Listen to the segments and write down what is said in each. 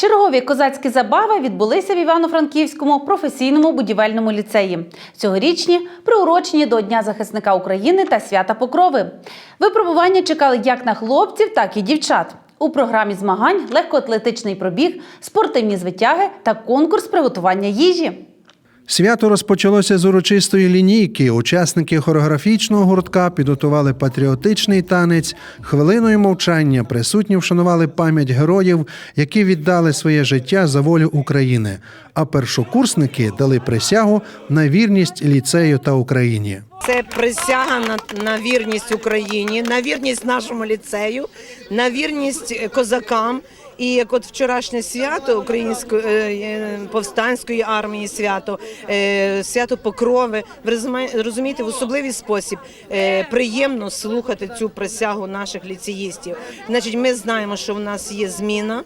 Чергові козацькі забави відбулися в Івано-Франківському професійному будівельному ліцеї. Цьогорічні приурочені до Дня захисника України та свята Покрови. Випробування чекали як на хлопців, так і дівчат. У програмі змагань легкоатлетичний пробіг, спортивні звитяги та конкурс приготування їжі. Свято розпочалося з урочистої лінійки. Учасники хореографічного гуртка підготували патріотичний танець. Хвилиною мовчання присутні вшанували пам'ять героїв, які віддали своє життя за волю України. А першокурсники дали присягу на вірність ліцею та Україні. Це присяга на, на вірність Україні, на вірність нашому ліцею, на вірність е, козакам. І як от вчорашнє свято української е, е, повстанської армії, свято, е, свято Покрови, ви розумі- розумієте, в особливий спосіб е, приємно слухати цю присягу наших ліцеїстів. Значить, ми знаємо, що в нас є зміна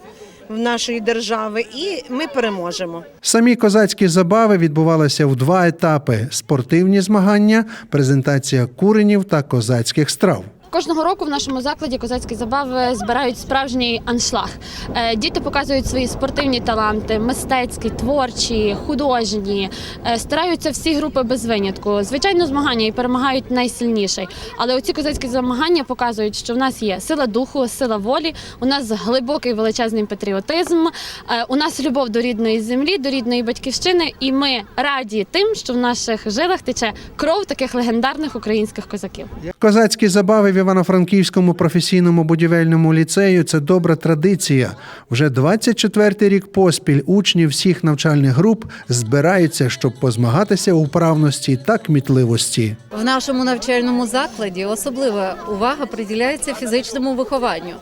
в нашої держави, і ми переможемо. Самі козацькі забави відбувалися в два етапи: спортивні змагання, презентація куренів та козацьких страв. Кожного року в нашому закладі козацькі забави збирають справжній аншлаг. Е, Діти показують свої спортивні таланти, мистецькі, творчі, художні. Е, Стараються всі групи без винятку. Звичайно, змагання і перемагають найсильніший. Але оці козацькі змагання показують, що в нас є сила духу, сила волі. У нас глибокий величезний патріотизм. е, У нас любов до рідної землі, до рідної батьківщини, і ми раді тим, що в наших жилах тече кров таких легендарних українських козаків. Козацькі забави Івано-Франківському професійному будівельному ліцею це добра традиція. Вже 24-й рік поспіль учні всіх навчальних груп збираються, щоб позмагатися у вправності та кмітливості. В нашому навчальному закладі особлива увага приділяється фізичному вихованню.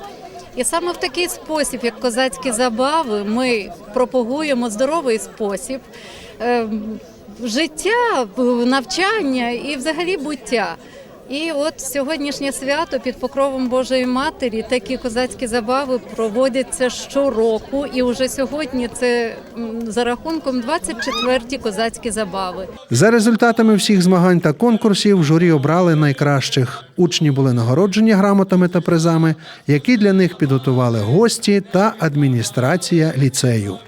І саме в такий спосіб, як козацькі забави, ми пропагуємо здоровий спосіб ем, життя, навчання і взагалі буття. І от сьогоднішнє свято під покровом Божої Матері такі козацькі забави проводяться щороку. І вже сьогодні це за рахунком 24-ті козацькі забави. За результатами всіх змагань та конкурсів журі обрали найкращих. Учні були нагороджені грамотами та призами, які для них підготували гості та адміністрація ліцею.